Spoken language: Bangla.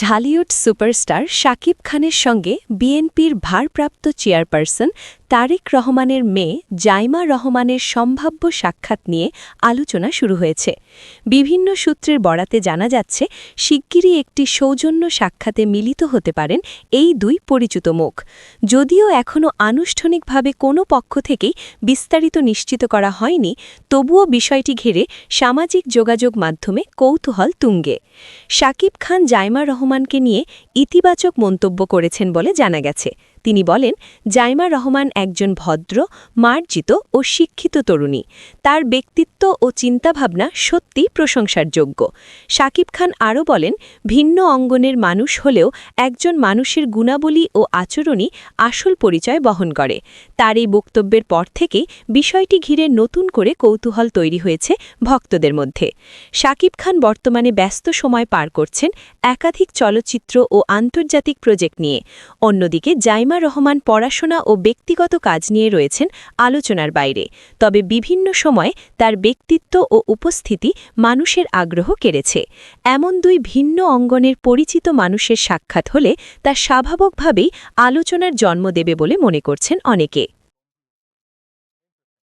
ঢালিউড সুপারস্টার শাকিব খানের সঙ্গে বিএনপির ভারপ্রাপ্ত চেয়ারপারসন তারেক রহমানের মেয়ে জাইমা রহমানের সম্ভাব্য সাক্ষাৎ নিয়ে আলোচনা শুরু হয়েছে। বিভিন্ন সূত্রের বরাতে জানা যাচ্ছে, শিগগিরই একটি সৌজন্য সাক্ষাতে মিলিত হতে পারেন এই দুই পরিচিত মুখ। যদিও এখনও আনুষ্ঠানিকভাবে কোনো পক্ষ থেকেই বিস্তারিত নিশ্চিত করা হয়নি, তবুও বিষয়টি ঘিরে সামাজিক যোগাযোগ মাধ্যমে কৌতূহল তুঙ্গে। শাকিব খান জাইমা রহমানকে নিয়ে ইতিবাচক মন্তব্য করেছেন বলে জানা গেছে। তিনি বলেন, জাইমা রহমান একজন ভদ্র, মার্জিত ও শিক্ষিত তরুণী। তার ব্যক্তিত্ব ও চিন্তাভাবনা সত্যি প্রশংসার যোগ্য শাকিব খান আরও বলেন, ভিন্ন অঙ্গনের মানুষ হলেও একজন মানুষের গুণাবলী ও আচরণই আসল পরিচয় বহন করে। তার এই বক্তব্যের পর থেকে বিষয়টি ঘিরে নতুন করে কৌতূহল তৈরি হয়েছে ভক্তদের মধ্যে। শাকিব খান বর্তমানে ব্যস্ত সময় পার করছেন একাধিক চলচ্চিত্র ও আন্তর্জাতিক প্রজেক্ট নিয়ে। অন্যদিকে, জাইমা রহমান পড়াশোনা ও ব্যক্তিগত কাজ নিয়ে রয়েছেন আলোচনার বাইরে। তবে বিভিন্ন সময় তার ব্যক্তিত্ব ও উপস্থিতি মানুষের আগ্রহ কেড়েছে। এমন দুই ভিন্ন অঙ্গনের পরিচিত মানুষের সাক্ষাৎ হলে তা স্বাভাবিকভাবেই আলোচনার জন্ম দেবে বলে মনে করছেন অনেকে।